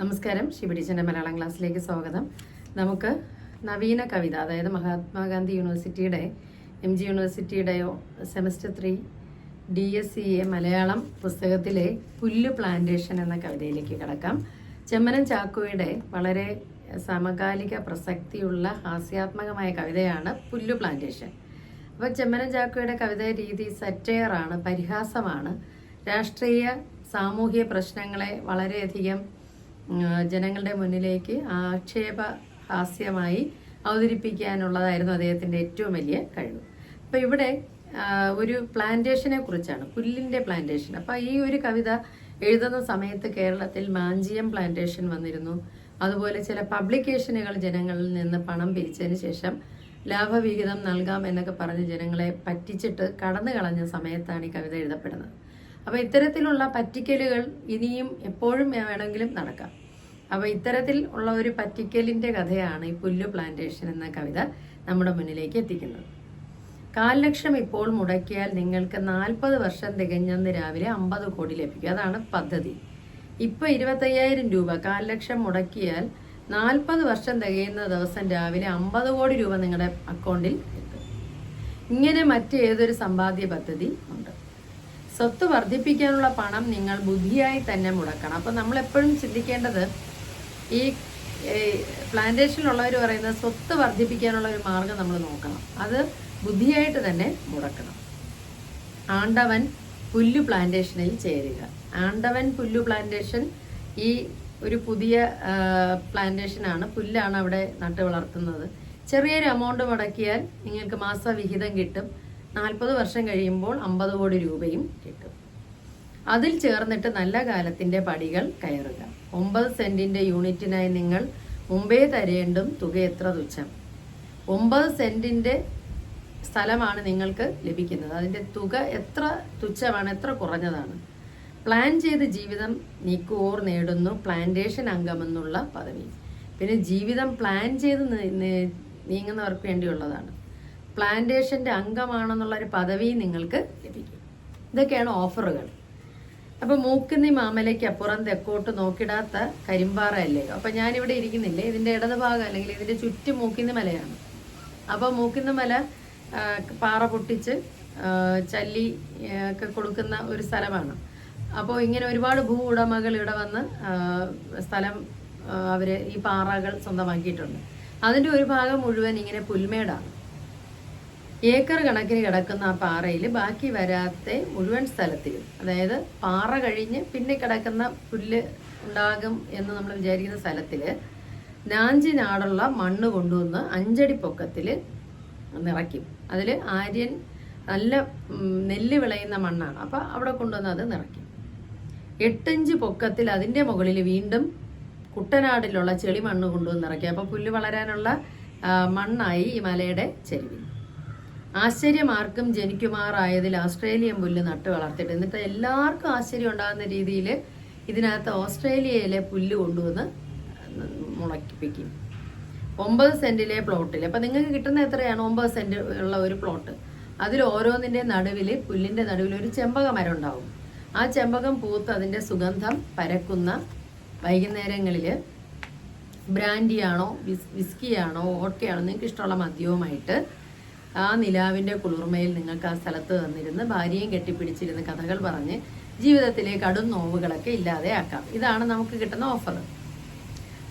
നമസ്കാരം. ശിവടിച്ചന്റെ മലയാളം ക്ലാസ്സിലേക്ക് സ്വാഗതം. നമുക്ക് നവീന കവിത അതായത് മഹാത്മാഗാന്ധി യൂണിവേഴ്സിറ്റിയുടെ M G യൂണിവേഴ്സിറ്റിയുടെയോ semester three D S C A Malayalam പുസ്തകത്തിലെ പുല്ല് പ്ലാന്റേഷൻ എന്ന കവിതയിലേക്ക് കിടക്കാം. ചെമ്മനം ചാക്കോയുടെ വളരെ സമകാലിക പ്രസക്തിയുള്ള ഹാസ്യാത്മകമായ കവിതയാണ് പുല്ല് പ്ലാന്റേഷൻ. അപ്പോൾ ചെമ്മനം ചാക്കോയുടെ കവിത രീതി സറ്റയറാണ് പരിഹാസമാണ്. രാഷ്ട്രീയ സാമൂഹിക പ്രശ്നങ്ങളെ വളരെയധികം ജനങ്ങളുടെ മുന്നിലേക്ക് ആക്ഷേപ ഹാസ്യമായി അവതരിപ്പിക്കാനുള്ളതായിരുന്നു അദ്ദേഹത്തിന്റെ ഏറ്റവും വലിയ കഴിവ്. അപ്പോൾ ഇവിടെ ഒരു പ്ലാന്റേഷനെ കുറിച്ചാണ് പുല്ലിന്റെ പ്ലാന്റേഷൻ. അപ്പോൾ ഈ ഒരു കവിത എഴുതുന്ന സമയത്ത് കേരളത്തിൽ മാഞ്ചിയം പ്ലാന്റേഷൻ വന്നിരുന്നു. അതുപോലെ ചില പബ്ലിക്കേഷനുകൾ ജനങ്ങളിൽ നിന്ന് പണം പിരിച്ചതിന് ശേഷം ലാഭവിഹിതം നൽകാം എന്നൊക്കെ പറഞ്ഞ് ജനങ്ങളെ പറ്റിച്ചിട്ട് കടന്നു കളഞ്ഞ സമയത്താണ് ഈ കവിത എഴുതപ്പെടുന്നത്. അപ്പോൾ ഇത്തരത്തിലുള്ള പറ്റിക്കലുകൾ ഇനിയും എപ്പോഴും വേണമെങ്കിലും നടക്കാം. അപ്പോൾ ഇത്തരത്തിൽ ഉള്ള ഒരു പറ്റിക്കലിന്റെ കഥയാണ് ഈ പുല്ലു പ്ലാന്റേഷൻ എന്ന കവിത നമ്മുടെ മുന്നിലേക്ക് എത്തിക്കുന്നത്. കാൽ ലക്ഷം ഇപ്പോൾ മുടക്കിയാൽ നിങ്ങൾക്ക് നാൽപ്പത് വർഷം തികഞ്ഞെന്ന് രാവിലെ അമ്പത് കോടി ലഭിക്കും. അതാണ് പദ്ധതി. ഇപ്പൊ ഇരുപത്തയ്യായിരം രൂപ കാൽ ലക്ഷം മുടക്കിയാൽ നാൽപ്പത് വർഷം തികയുന്ന ദിവസം രാവിലെ അമ്പത് കോടി രൂപ നിങ്ങളുടെ അക്കൗണ്ടിൽ എത്തും. ഇങ്ങനെ മറ്റേതൊരു സമ്പാദ്യ പദ്ധതി ഉണ്ട്. സ്വത്ത് വർദ്ധിപ്പിക്കാനുള്ള പണം നിങ്ങൾ ബുദ്ധിയായി തന്നെ മുടക്കണം. അപ്പം നമ്മൾ എപ്പോഴും ചിന്തിക്കേണ്ടത് ഈ പ്ലാന്റേഷനിലുള്ളവർ പറയുന്ന സ്വത്ത് വർദ്ധിപ്പിക്കാനുള്ള ഒരു മാർഗം നമ്മൾ നോക്കണം. അത് ബുദ്ധിയായിട്ട് തന്നെ മുടക്കണം. ആണ്ടവൻ പുല്ലു പ്ലാന്റേഷനിൽ ചേരുക. ആണ്ടവൻ പുല്ലു പ്ലാന്റേഷൻ ഈ ഒരു പുതിയ പ്ലാന്റേഷനാണ് പുല്ലാണ് അവിടെ നട്ട് വളർത്തുന്നത്. ചെറിയൊരു എമൗണ്ട് മുടക്കിയാൽ നിങ്ങൾക്ക് മാസവിഹിതം കിട്ടും. നാൽപ്പത് വർഷം കഴിയുമ്പോൾ അമ്പത് കോടി രൂപയും കിട്ടും. അതിൽ ചേർന്നിട്ട് നല്ല കാലത്തിന്റെ പടികൾ കയറുക. ഒമ്പത് സെന്റിന്റെ യൂണിറ്റിനായി നിങ്ങൾ മുമ്പേ തരേണ്ടും തുക എത്ര തുച്ഛം? ഒമ്പത് സെന്റിന്റെ സ്ഥലമാണ് നിങ്ങൾക്ക് ലഭിക്കുന്നത്. അതിന്റെ തുക എത്ര തുച്ഛമാണ് എത്ര കുറഞ്ഞതാണ്? പ്ലാൻ ചെയ്ത് ജീവിതം നീക്കുവോർ നേടുന്നു പ്ലാന്റേഷൻ അംഗമെന്നുള്ള പദവി. പിന്നെ ജീവിതം പ്ലാൻ ചെയ്ത് നീങ്ങുന്നവർക്ക് വേണ്ടിയുള്ളതാണ്. പ്ലാന്റേഷന്റെ അംഗമാണെന്നുള്ളൊരു പദവി നിങ്ങൾക്ക് ലഭിക്കും. ഇതൊക്കെയാണ് ഓഫറുകൾ അപ്പൊ മൂക്കുന്നി മാമലയ്ക്ക് അപ്പുറം തെക്കോട്ട് നോക്കിടാത്ത കരിമ്പാറ അല്ലേ? അപ്പൊ ഞാനിവിടെ ഇരിക്കുന്നില്ലേ? ഇതിന്റെ ഇടതുഭാഗം അല്ലെങ്കിൽ ഇതിന്റെ ചുറ്റും മൂക്കുന്നി മലയാണ്. അപ്പൊ മൂക്കുന്നി മല പാറ പൊട്ടിച്ച് ചല്ലി ഒക്കെ കൊടുക്കുന്ന ഒരു സ്ഥലമാണ്. അപ്പോൾ ഇങ്ങനെ ഒരുപാട് ഭൂ ഉടമകൾ ഇവിടെ വന്ന് സ്ഥലം അവർ ഈ പാറകൾ സ്വന്തമാക്കിയിട്ടുണ്ട്. അതിന്റെ ഒരു ഭാഗം മുഴുവൻ ഇങ്ങനെ പുൽമേടാണ്. ഏക്കർ കണക്കിന് കിടക്കുന്ന ആ പാറയിൽ ബാക്കി വരാത്ത മുഴുവൻ സ്ഥലത്തിലും അതായത് പാറ കഴിഞ്ഞ് പിന്നെ കിടക്കുന്ന പുല്ല് ഉണ്ടാകും എന്ന് നമ്മൾ വിചാരിക്കുന്ന സ്ഥലത്തിൽ നാഞ്ചിനാടുള്ള മണ്ണ് കൊണ്ടുവന്ന് അഞ്ചടി പൊക്കത്തിൽ നിറയ്ക്കും. അതിൽ ആര്യൻ നല്ല നെല്ല് വിളയുന്ന മണ്ണാണ്. അപ്പോൾ അവിടെ കൊണ്ടുവന്ന് അത് നിറയ്ക്കും. എട്ടഞ്ച് പൊക്കത്തിൽ അതിന്റെ മുകളിൽ വീണ്ടും കുട്ടനാടിലുള്ള ചെളി മണ്ണ് കൊണ്ടുവന്ന് നിറയ്ക്കും. അപ്പോൾ പുല്ല് വളരാനുള്ള മണ്ണായി ഈ മലയുടെ ചെരുവിൽ. ആശ്ചര്യമാർക്കും ജനിക്കുമാറായതിൽ ഓസ്ട്രേലിയൻ പുല്ല് നട്ട് വളർത്തിയിട്ട് എന്നിട്ട് എല്ലാവർക്കും ആശ്ചര്യം ഉണ്ടാകുന്ന രീതിയിൽ ഇതിനകത്ത് ഓസ്ട്രേലിയയിലെ പുല്ല് കൊണ്ടുവന്ന് മുളക്കിപ്പിക്കും ഒമ്പത് സെന്റിലെ പ്ലോട്ടിൽ അപ്പം നിങ്ങൾക്ക് കിട്ടുന്ന എത്രയാണ്? ഒമ്പത് സെന്റ് ഉള്ള ഒരു പ്ലോട്ട്. അതിൽ ഓരോന്നിന്റെ നടുവിൽ പുല്ലിന്റെ നടുവിൽ ഒരു ചെമ്പക മരം ഉണ്ടാവും. ആ ചെമ്പകം പൂത്ത് അതിന്റെ സുഗന്ധം പരക്കുന്ന വൈകുന്നേരങ്ങളിൽ ബ്രാൻഡിയാണോ വിസ് വിസ്കിയാണോ ഓട്ടയാണോ നിങ്ങൾക്ക് ഇഷ്ടമുള്ള മദ്യവുമായിട്ട് ആ നിലാവിന്റെ കുളിർമയിൽ നിങ്ങൾക്ക് ആ സ്ഥലത്ത് വന്നിരുന്ന് ഭാര്യയും കെട്ടിപ്പിടിച്ചിരുന്ന് കഥകൾ പറഞ്ഞ് ജീവിതത്തിലെ കടും നോവുകളൊക്കെ ഇല്ലാതെയാക്കാം ഇതാണ് നമുക്ക് കിട്ടുന്ന ഓഫർ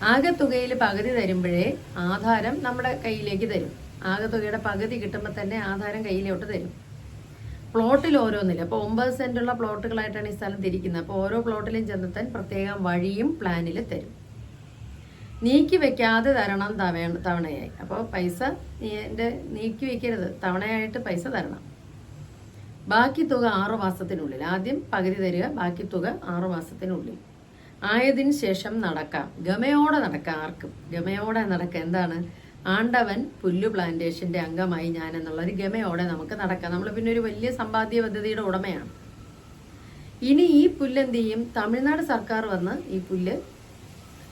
ആകെ തുകയിൽ പകുതി തരുമ്പോഴേ ആധാരം നമ്മുടെ കയ്യിലേക്ക് തരും. ആകെ തുകയുടെ പകുതി കിട്ടുമ്പോൾ തന്നെ ആധാരം കയ്യിലോട്ട് തരും. പ്ലോട്ടിൽ ഓരോന്നില്ല? അപ്പോൾ ഒമ്പത് സെന്റുള്ള പ്ലോട്ടുകളായിട്ടാണ് ഈ സ്ഥലം തിരിക്കുന്നത്. അപ്പോൾ ഓരോ പ്ലോട്ടിലും ചെന്നെത്താൻ പ്രത്യേകം വഴിയും പ്ലാനിൽ തരും. നീക്കി വെക്കാതെ തരണം തവണ തവണയായി. അപ്പോൾ പൈസ എന്റെ നീക്കി വെക്കരുത്. തവണയായിട്ട് പൈസ തരണം. ബാക്കി തുക ആറു മാസത്തിനുള്ളിൽ. ആദ്യം പകുതി തരിക ബാക്കി തുക ആറു മാസത്തിനുള്ളിൽ. ആയതിന് ശേഷം നടക്കാം. ഗമയോടെ നടക്കാം ആർക്കും. ഗമയോടെ നടക്കാം എന്താണ്? ആണ്ടവൻ പുല്ലു പ്ലാന്റേഷന്റെ അംഗമായി ഞാൻ എന്നുള്ള ഒരു ഗമയോടെ നമുക്ക് നടക്കാം. നമ്മൾ പിന്നെ ഒരു വലിയ സമ്പാദ്യ പദ്ധതിയുടെ ഉടമയാണ്. ഇനി ഈ പുല്ല് എന്ത് ചെയ്യും തമിഴ്നാട് സർക്കാർ വന്ന് ഈ പുല്ല്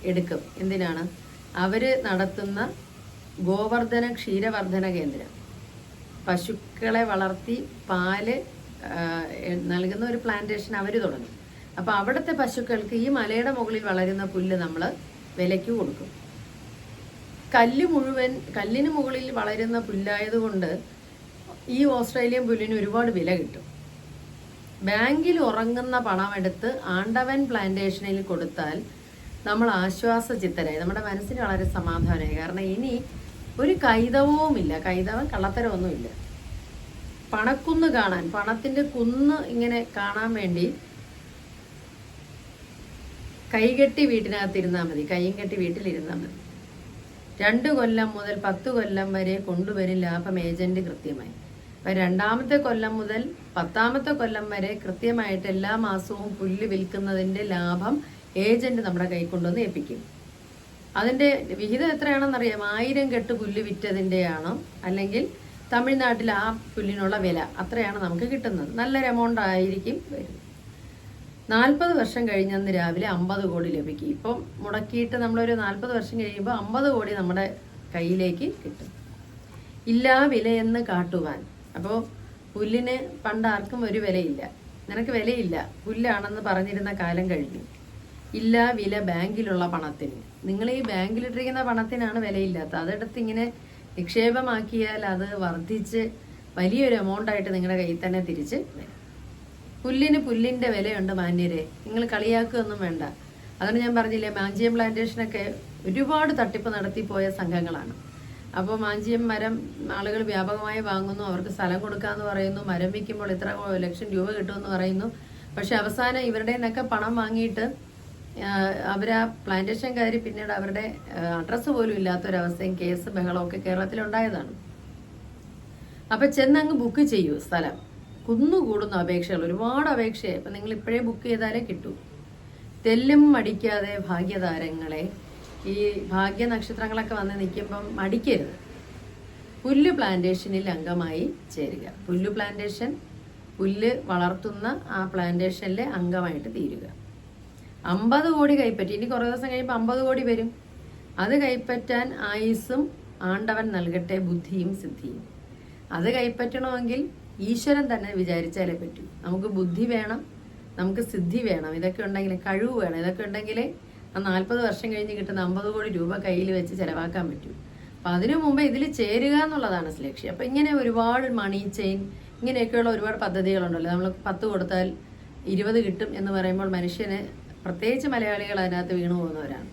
എടുക്കും. എന്തിനാണ്? അവർ നടത്തുന്ന ഗോവർദ്ധന ക്ഷീരവർദ്ധന കേന്ദ്രം. പശുക്കളെ വളർത്തി പാൽ നൽകുന്ന ഒരു പ്ലാന്റേഷൻ അവർ തുടങ്ങും. അപ്പോൾ അവിടുത്തെ പശുക്കൾക്ക് ഈ മലയുടെ മുകളിൽ വളരുന്ന പുല്ല് നമ്മൾ വിലയ്ക്ക് കൊടുക്കും. കല്ല് മുഴുവൻ കല്ലിന് മുകളിൽ വളരുന്ന പുല്ലായതുകൊണ്ട് ഈ ഓസ്ട്രേലിയൻ പുല്ലിന് ഒരുപാട് വില കിട്ടും. ബാങ്കിൽ ഉറങ്ങുന്ന പണമെടുത്ത് ആണ്ടവൻ പ്ലാന്റേഷനിൽ കൊടുത്താൽ നമ്മൾ ആശ്വാസചിത്തരായി. നമ്മുടെ മനസ്സിന് വളരെ സമാധാനമായി. കാരണം ഇനി ഒരു കൈതവുമില്ല കൈതവം കള്ളത്തരമൊന്നുമില്ല. പണക്കുന്ന് കാണാൻ പണത്തിന്റെ കുന്ന് ഇങ്ങനെ കാണാൻ വേണ്ടി കൈകെട്ടി വീട്ടിനകത്തിരുന്നാൽ മതി. കൈയും കെട്ടി വീട്ടിലിരുന്നാൽ മതി. രണ്ട് കൊല്ലം മുതൽ പത്ത് കൊല്ലം വരെ കൊണ്ടുവരും ലാഭം ഏജന്റ് കൃത്യമായി. അപ്പൊ രണ്ടാമത്തെ കൊല്ലം മുതൽ പത്താമത്തെ കൊല്ലം വരെ കൃത്യമായിട്ട് എല്ലാ മാസവും പുല്ല് വിൽക്കുന്നതിന്റെ ലാഭം ഏജന്റ് നമ്മുടെ കൈ കൊണ്ടുവന്ന് ഏൽപ്പിക്കും. അതിന്റെ വിഹിതം എത്രയാണെന്നറിയാം? ആയിരം കെട്ട് പുല്ല് വിറ്റതിന്റെയാണോ അല്ലെങ്കിൽ തമിഴ്നാട്ടിൽ ആ പുല്ലിനുള്ള വില അത്രയാണ് നമുക്ക് കിട്ടുന്നത്. നല്ലൊരു എമൗണ്ട് ആയിരിക്കും വരുന്നത്. നാൽപ്പത് വർഷം കഴിഞ്ഞന്ന് രാവിലെ അമ്പത് കോടി ലഭിക്കും. ഇപ്പം മുടക്കിയിട്ട് നമ്മളൊരു നാൽപ്പത് വർഷം കഴിയുമ്പോൾ അമ്പത് കോടി നമ്മുടെ കയ്യിലേക്ക് കിട്ടും. ഇല്ലാ വിലയെന്ന് കാട്ടുവാൻ. അപ്പോൾ പുല്ലിന് പണ്ട് ആർക്കും ഒരു വിലയില്ല. നിനക്ക് വിലയില്ല. പുല്ലാണെന്ന് പറഞ്ഞിരുന്ന കാലം കഴിഞ്ഞു. ഇല്ല വില ബാങ്കിലുള്ള പണത്തിന്. നിങ്ങൾ ഈ ബാങ്കിലിട്ടിരിക്കുന്ന പണത്തിനാണ് വിലയില്ലാത്തത്. അതെടുത്ത് ഇങ്ങനെ നിക്ഷേപമാക്കിയാൽ അത് വർദ്ധിച്ച് വലിയൊരു എമൗണ്ട് ആയിട്ട് നിങ്ങളുടെ കയ്യിൽ തന്നെ തിരിച്ച് പുല്ലിന് പുല്ലിന്റെ വിലയുണ്ട് മാന്യരെ. നിങ്ങൾ കളിയാക്കുകയൊന്നും വേണ്ട. അതുകൊണ്ട് ഞാൻ പറഞ്ഞില്ലേ മാഞ്ചിയം പ്ലാന്റേഷനൊക്കെ ഒരുപാട് തട്ടിപ്പ് നടത്തിപ്പോയ സംഘങ്ങളാണ്. അപ്പോൾ മാഞ്ചിയം മരം ആളുകൾ വ്യാപകമായി വാങ്ങുന്നു അവർക്ക് സ്ഥലം കൊടുക്കാമെന്ന് പറയുന്നു മരം വിൽക്കുമ്പോൾ ഇത്ര ലക്ഷം രൂപ കിട്ടുമെന്ന് പറയുന്നു. പക്ഷെ അവസാനം ഇവരുടെ നിന്നൊക്കെ പണം വാങ്ങിയിട്ട് അവർ ആ പ്ലാന്റേഷൻകാർ പിന്നീട് അവരുടെ അഡ്രസ്സ് പോലും ഇല്ലാത്തൊരവസ്ഥയും കേസ് ബഹളമൊക്കെ കേരളത്തിലുണ്ടായതാണ്. അപ്പൊ ചെന്നങ്ങ് ബുക്ക് ചെയ്യൂ സ്ഥലം. കുന്നുകൂടുന്ന അപേക്ഷകൾ ഒരുപാട് അപേക്ഷയായി. അപ്പം നിങ്ങൾ ഇപ്പോഴേ ബുക്ക് ചെയ്താലേ കിട്ടൂ. തെല്ലും മടിക്കാതെ ഭാഗ്യതാരങ്ങളെ ഈ ഭാഗ്യ നക്ഷത്രങ്ങളൊക്കെ വന്ന് നിൽക്കുമ്പം മടിക്കരുത്. പുല്ല് പ്ലാന്റേഷനിൽ അംഗമായി ചേരുക. പുല്ല് പ്ലാന്റേഷൻ പുല്ല് വളർത്തുന്ന ആ പ്ലാന്റേഷനിലെ അംഗമായിട്ട് തീരുക. അമ്പത് കോടി കൈപ്പറ്റി. ഇനി കുറേ ദിവസം കഴിയുമ്പോൾ അമ്പത് കോടി വരും. അത് കൈപ്പറ്റാൻ ആയുസ്സും ആണ്ടവൻ നൽകട്ടെ ബുദ്ധിയും സിദ്ധിയും. അത് കൈപ്പറ്റണമെങ്കിൽ ഈശ്വരൻ തന്നെ വിചാരിച്ചാലേ പറ്റൂ. നമുക്ക് ബുദ്ധി വേണം നമുക്ക് സിദ്ധി വേണം. ഇതൊക്കെ ഉണ്ടെങ്കിൽ കഴിവ് വേണം. ഇതൊക്കെ ഉണ്ടെങ്കിൽ ആ നാൽപ്പത് വർഷം കഴിഞ്ഞ് കിട്ടുന്ന അമ്പത് കോടി രൂപ കയ്യിൽ വെച്ച് ചിലവാക്കാൻ പറ്റൂ. അപ്പം അതിനു മുമ്പ് ഇതിൽ ചേരുക എന്നുള്ളതാണ് ലക്ഷ്യം. അപ്പം ഇങ്ങനെ ഒരുപാട് മണി ചെയിൻ ഇങ്ങനെയൊക്കെയുള്ള ഒരുപാട് പദ്ധതികളുണ്ടല്ലോ. നമ്മൾ പത്ത് കൊടുത്താൽ ഇരുപത് കിട്ടും എന്ന് പറയുമ്പോൾ മനുഷ്യന് പ്രത്യേകിച്ച് മലയാളികൾ അതിനകത്ത് വീണു പോകുന്നവരാണ്.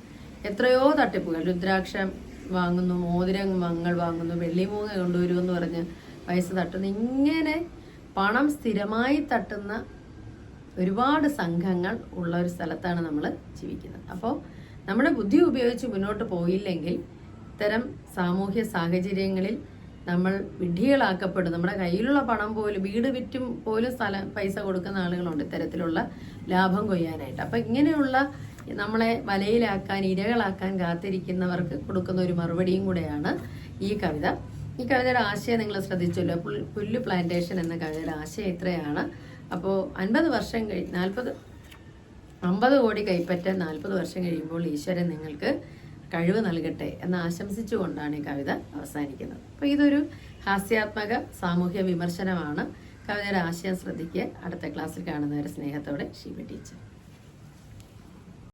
എത്രയോ തട്ടിപ്പുകൾ. രുദ്രാക്ഷം വാങ്ങുന്നു മോതിരം മങ്ങൾ വാങ്ങുന്നു വെള്ളിമൂങ്ങ കൊണ്ടുവരുമെന്ന് പറഞ്ഞ് പൈസ തട്ടുന്നു ഇങ്ങനെ പണം സ്ഥിരമായി തട്ടുന്ന ഒരുപാട് സംഘങ്ങൾ ഉള്ള ഒരു സ്ഥലത്താണ് നമ്മൾ ജീവിക്കുന്നത്. അപ്പോൾ നമ്മുടെ ബുദ്ധി ഉപയോഗിച്ച് മുന്നോട്ട് പോയില്ലെങ്കിൽ ഇത്തരം സാമൂഹ്യ സാഹചര്യങ്ങളിൽ നമ്മൾ വിഡ്ഢികളാക്കപ്പെടും. നമ്മുടെ കയ്യിലുള്ള പണം പോലും വീട് വിറ്റും പോലും സ്ഥലം പൈസ കൊടുക്കുന്ന ആളുകളുണ്ട്. ഇത്തരത്തിലുള്ള ലാഭം കൊയ്യാനായിട്ട്. അപ്പം ഇങ്ങനെയുള്ള നമ്മളെ വലയിലാക്കാൻ ഇരകളാക്കാൻ കാത്തിരിക്കുന്നവർക്ക് കൊടുക്കുന്ന ഒരു മറുപടിയും കൂടെയാണ് ഈ കവിത. ഈ കവിതയുടെ ആശയം നിങ്ങൾ ശ്രദ്ധിച്ചല്ലോ. പുല്ല് പ്ലാന്റേഷൻ എന്ന കവിതയുടെ ആശയം ഇത്രയാണ്. അപ്പോൾ അൻപത് വർഷം കഴി നാൽപ്പത് അമ്പത് കോടി കൈപ്പറ്റാൻ നാൽപ്പത് വർഷം കഴിയുമ്പോൾ ഈശ്വരൻ നിങ്ങൾക്ക് കഴിവ് നൽകട്ടെ എന്ന് ആശംസിച്ചുകൊണ്ടാണ് ഈ കവിത അവസാനിക്കുന്നത്. അപ്പോൾ ഇതൊരു ഹാസ്യാത്മക സാമൂഹ്യ വിമർശനമാണ്. കവിതയുടെ ആശയം ശ്രദ്ധിക്കുക. അടുത്ത ക്ലാസ്സിൽ കാണുന്നവരെ സ്നേഹത്തോടെ ഷീബ ടീച്ചർ.